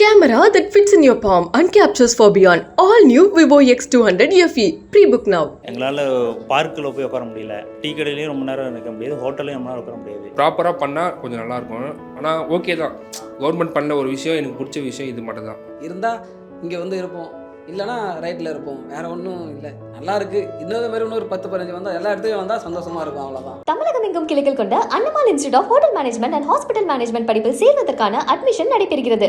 Camera that fits in your palm and captures for beyond. All new Vivo X200 FE. Pre-book now. எங்களால் பார்க்கில் போய் உட்கார முடியல. Tea கடையிலையும் ரொம்ப நேரம் நிற்க முடியாது. ஹோட்டல்லையும் ரொம்ப நேரம் உட்கார முடியாது. ப்ராப்பராக பண்ணால் கொஞ்சம் நல்லாயிருக்கும் ஆனால் ஓகே தான். கவர்மெண்ட் பண்ண ஒரு விஷயம் எனக்கு பிடிச்ச விஷயம் இது மட்டும் தான். இருந்தால் இங்கே வந்து இருப்போம். இல்லைனா ரைட்டில் இருப்போம். வேற ஒன்றும் இல்லை. நல்லா இருக்கு. இன்னொரு மாதிரி இன்னொரு பத்து பதினஞ்சு வந்தால் எல்லா இடத்துலையும் வந்தால் சந்தோஷமா இருக்கும். அவ்வளோதான் தமிழகம் எங்கும் கிளைகள் கொண்ட Annamal institute of hotel management and hospital management படிப்பில் சேர்வதற்கான அட்மிஷன் நடைபெறுகிறது.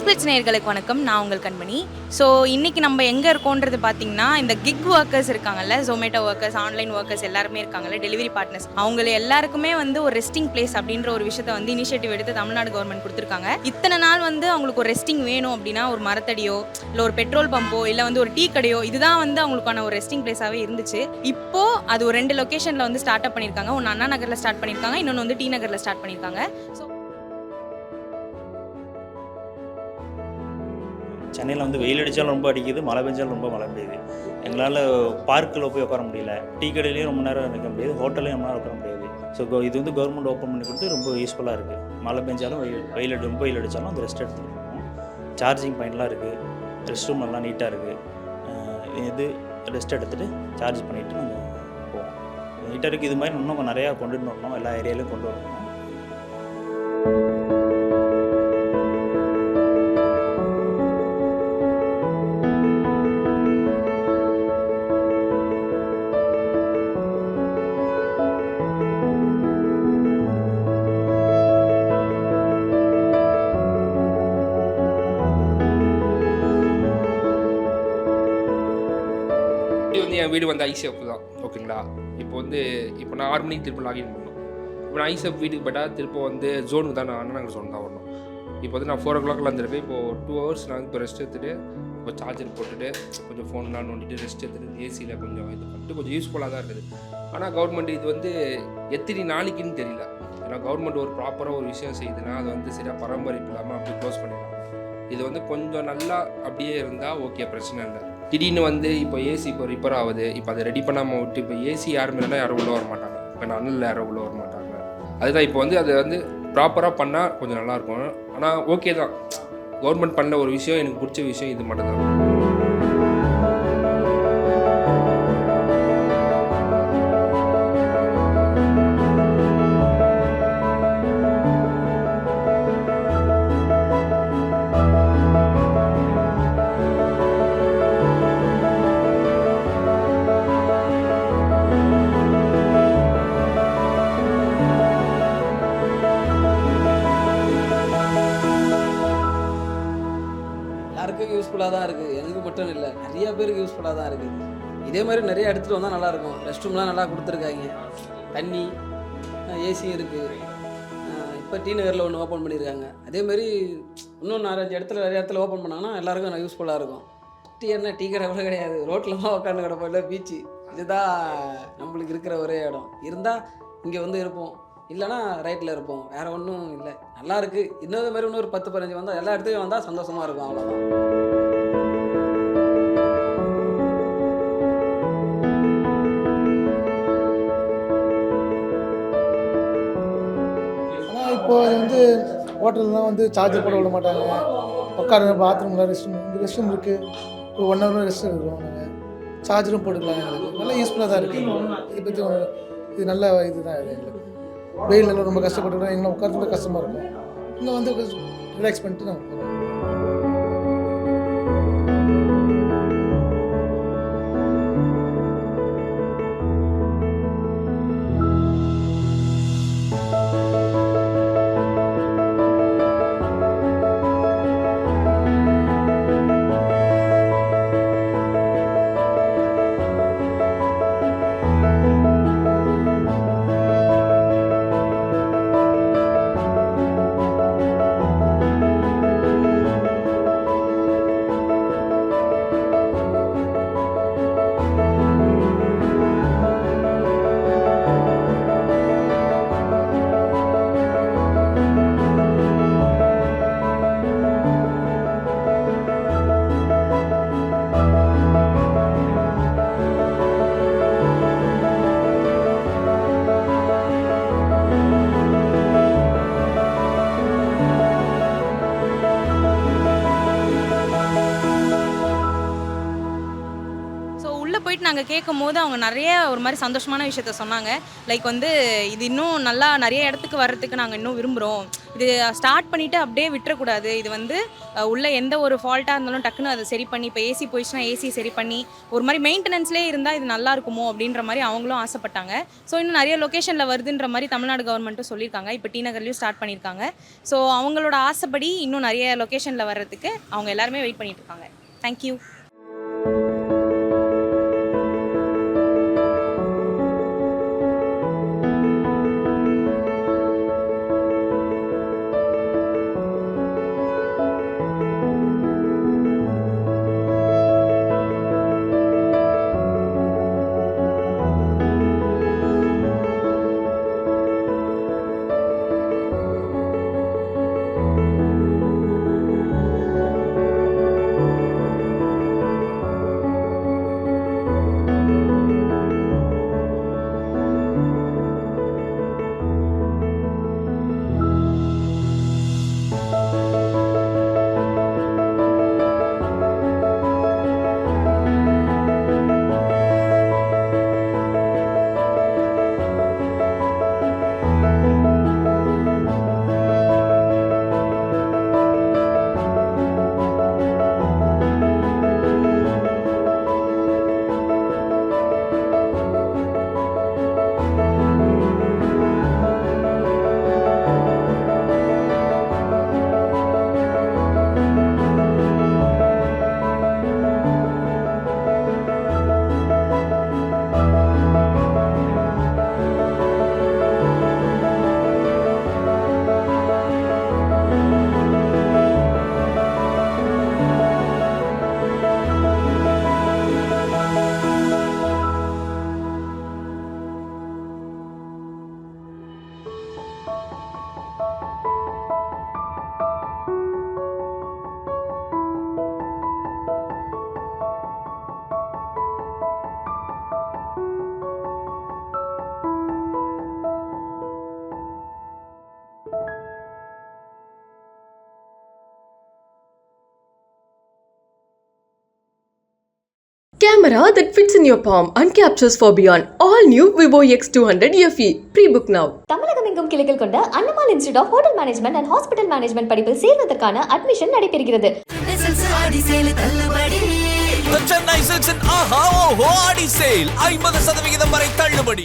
ஸ்பிளிட்ஸ் நேர்களுக்கு வணக்கம். நான் உங்கள் கண்மணி. ஸோ இன்றைக்கி நம்ம எங்கே இருக்கோன்றது பார்த்தீங்கன்னா இந்த கிக் ஒர்க்கர்ஸ் இருக்காங்கல்ல ஜொமேட்டோ ஒர்க்கர்ஸ் ஆன்லைன் ஒர்க்கர்ஸ் எல்லாருமே இருக்காங்கல்ல டெலிவரி பார்ட்னர்ஸ் அவங்கள எல்லாருக்குமே வந்து ஒரு ரெஸ்டிங் பிளேஸ் அப்படின்ற ஒரு விஷயத்தை வந்து இனிஷியேட்டிவ் எடுத்து தமிழ்நாடு கவர்மெண்ட் கொடுத்துருக்காங்க. இத்தனை நாள் வந்து அவங்களுக்கு ஒரு ரெஸ்டிங் வேணும் அப்படின்னா ஒரு மரத்தடியோ இல்லை ஒரு பெட்ரோல் பம்போ இல்லை வந்து ஒரு டீ கடையோ இதுதான் வந்து அவங்களுக்கான ஒரு ரெஸ்டிங் பிளேஸாகவே இருந்துச்சு. இப்போ அது ஒரு ரெண்டு லொக்கேஷனில் வந்து ஸ்டார்ட் அப் பண்ணியிருக்காங்க ஒன்று அண்ணா நகரில் ஸ்டார்ட் பண்ணியிருக்காங்க இன்னொன்று வந்து டி நகரில் ஸ்டார்ட் பண்ணியிருக்காங்க ஸோ சென்னையில் வந்து வெயில் அடித்தாலும் ரொம்ப அடிக்குது மழை பெஞ்சாலும் ரொம்ப மழை பெய்யுது. எங்களால் பார்க்கில் போய் உட்கார முடியல. டீ கடையிலையும் ரொம்ப நேரம் நிற்க முடியாது ஹோட்டல்லையும் ரொம்ப நேரம் உட்கார முடியாது. ஸோ இது வந்து கவர்மெண்ட் ஓப்பன் பண்ணி கொடுத்து ரொம்ப யூஸ்ஃபுல்லாக இருக்குது மழை பெஞ்சாலும் வெயில் வெயில் அடி- ரொம்ப வெயில் அடித்தாலும் அந்த ரெஸ்ட் எடுத்துருக்கோம் சார்ஜிங் பாயிண்ட்லாம் இருக்குது ரெஸ்ட் ரூம் எல்லாம் நீட்டாக இருக்குது இது ரெஸ்ட் எடுத்துகிட்டு சார்ஜ் பண்ணிவிட்டு நம்ம போவோம் நீட்டாக இருக்குது இது மாதிரி இன்னும் நிறையா கொண்டுட்டு வரணும். எல்லா ஏரியாலையும் கொண்டு வரணும். என் வீடு வந்து ஐசிஎஃப் தான் ஓகேங்களா இப்போ வந்து இப்போ நான் ஆறு மணிக்கு திரும்ப லாகின் பண்ணணும். இப்போ நான் ஐசிஎஃப் வீட்டுக்கு போயிட்டால் திரும்ப வந்து ஜோனுக்கு தான் நான் அண்ணன் ஜோன் தான் வரணும். இப்போ வந்து நான் ஃபோர் ஓ கிளாக்ல வந்துருக்கேன் இப்போ டூ ஹவர்ஸ் நான் இப்போ ரெஸ்ட் எடுத்துகிட்டு இப்போ சார்ஜர் போட்டுட்டு கொஞ்சம் ஃபோன்லாம் நோண்டிட்டு ரெஸ்ட் எடுத்துட்டு ஏசியில் கொஞ்சம் இது பண்ணிட்டு கொஞ்சம் யூஸ்ஃபுல்லாக தான் இருக்குது. ஆனால் கவர்மெண்ட் இது வந்து எத்தனை நாளைக்குன்னு தெரியல. ஏன்னா கவர்மெண்ட் ஒரு ப்ராப்பராக ஒரு விஷயம் செய்யுதுன்னா அது வந்து சரியாக பராமரிப்பு இல்லாமல் அப்படி க்ளோஸ் பண்ணிடலாம். இது வந்து கொஞ்சம் நல்லா அப்படியே இருந்தால் ஓகே பிரச்சனை இல்லை. திடீர்னு வந்து இப்போ ஏசி இப்போ ரிப்பேர் ஆகுது இப்போ அதை ரெடி பண்ணாமல் விட்டு இப்போ ஏசி யார் மேலேனா யாரும் உள்ளே வர மாட்டாங்க. இப்போ அனலில் யாரும் உள்ளே வர மாட்டாங்க. அதுதான் இப்போ வந்து அதை வந்து ப்ராப்பராக பண்ணால் கொஞ்சம் நல்லாயிருக்கும் ஆனால் ஓகே தான். கவர்மெண்ட் பண்ண ஒரு விஷயம் எனக்கு பிடிச்ச விஷயம் இது மட்டும்தான். எல்லாருக்கும் யூஸ்ஃபுல்லாக தான் இருக்குது எனக்கு மட்டும் இல்லை நிறைய பேருக்கு யூஸ்ஃபுல்லாக தான் இருக்குது இதே மாதிரி நிறைய எடுத்துகிட்டு வந்தால் நல்லாயிருக்கும் ரெஸ்ட் ரூம்லாம் நல்லா கொடுத்துருக்காங்க. தண்ணி ஏசியும் இருக்குது இப்போ டி நகரில் ஒன்று ஓப்பன் பண்ணியிருக்காங்க அதே மாதிரி இன்னும் நாலஞ்சு இடத்துல நிறைய இடத்துல ஓப்பன் பண்ணாங்கன்னா எல்லாருக்கும் யூஸ்ஃபுல்லாக இருக்கும். டீ என்ன? டீ கடை கூட கிடையாது. ரோட்டில் தான் உட்காந்து கிடப்போம். இல்லை பீச்சு இதுதான் நம்மளுக்கு இருக்கிற ஒரே இடம். இருந்தால் இங்கே வந்து இருப்போம். இல்லைனா ரைட்டில் இருப்போம். வேற ஒன்றும் இல்லை. நல்லா இருக்கு. இன்னொரு மாதிரி இன்னொரு பத்து பதினஞ்சு வந்தால் எல்லா இடத்துலையும் வந்தால் சந்தோஷமா இருக்கும் அவ்வளோதான் ஆனால் இப்போ வந்து ஹோட்டல்லாம் வந்து சார்ஜர் போட விட மாட்டாங்க. உட்கார பாத்ரூமில் ரெஸ்ட் ரூம் இங்கே ரெஸ்ட் ரூம் இருக்குது ஒரு ஒன் ஹவர் ரெஸ்ட் எடுக்கிறோம் நாங்கள் சார்ஜரும் போட்டுக்கலாம். எங்களுக்கு நல்லா யூஸ்ஃபுல்லாக தான் இருக்குது இதை பற்றி இது நல்ல இதுதான் இது எங்களுக்கு. வெயிலில் ரொம்ப கஷ்டப்பட்டுருக்கோம் எங்களை உட்காரத்துல கஷ்டமாக இருக்கும். இங்கே வந்து ரிலாக்ஸ் பண்ணிட்டு நாங்கள் நாங்கள் கேட்கும் போது அவங்க நிறைய ஒரு மாதிரி சந்தோஷமான விஷயத்த சொன்னாங்க. லைக் வந்து இது இன்னும் நல்லா நிறைய இடத்துக்கு வர்றதுக்கு நாங்கள் இன்னும் விரும்புகிறோம் இது ஸ்டார்ட் பண்ணிவிட்டு அப்படியே விட்டுறக்கூடாது. இது வந்து உள்ளே உள்ள எந்த ஒரு ஃபால்ட்டாக இருந்தாலும் டக்குன்னு அதை சரி பண்ணி இப்போ ஏசி போயிடுச்சுன்னா ஏசி சரி பண்ணி ஒரு மாதிரி மெயின்டெனன்ஸ்லேயே இருந்தால் இது நல்லா இருக்குமோ அப்படின்ற மாதிரி அவங்களும் ஆசைப்பட்டாங்க. ஸோ இன்னும் நிறைய லொக்கேஷனில் வருதுன்ற மாதிரி தமிழ்நாடு கவர்மெண்ட்டும் சொல்லியிருக்காங்க. இப்போ டி நகர்லையும் ஸ்டார்ட் பண்ணியிருக்காங்க. ஸோ அவங்களோட ஆசைப்படி இன்னும் நிறைய லொக்கேஷனில் வர்றதுக்கு அவங்க எல்லாருமே வெயிட் பண்ணிட்டு இருக்காங்க. Thank you Camera that fits in your palm and captures for beyond. All new Vivo X200 FE. Pre-book now. தமிழகம் எங்கும் கிளைகள் கொண்ட Annamalai institute of hotel management and hospital management படிப்பில் சேர்வதற்கான அட்மிஷன் நடைபெறுகிறது Silks in Aha Oho Adi Sale ஐம்பது சதவிகிதம் வரை தள்ளுபடி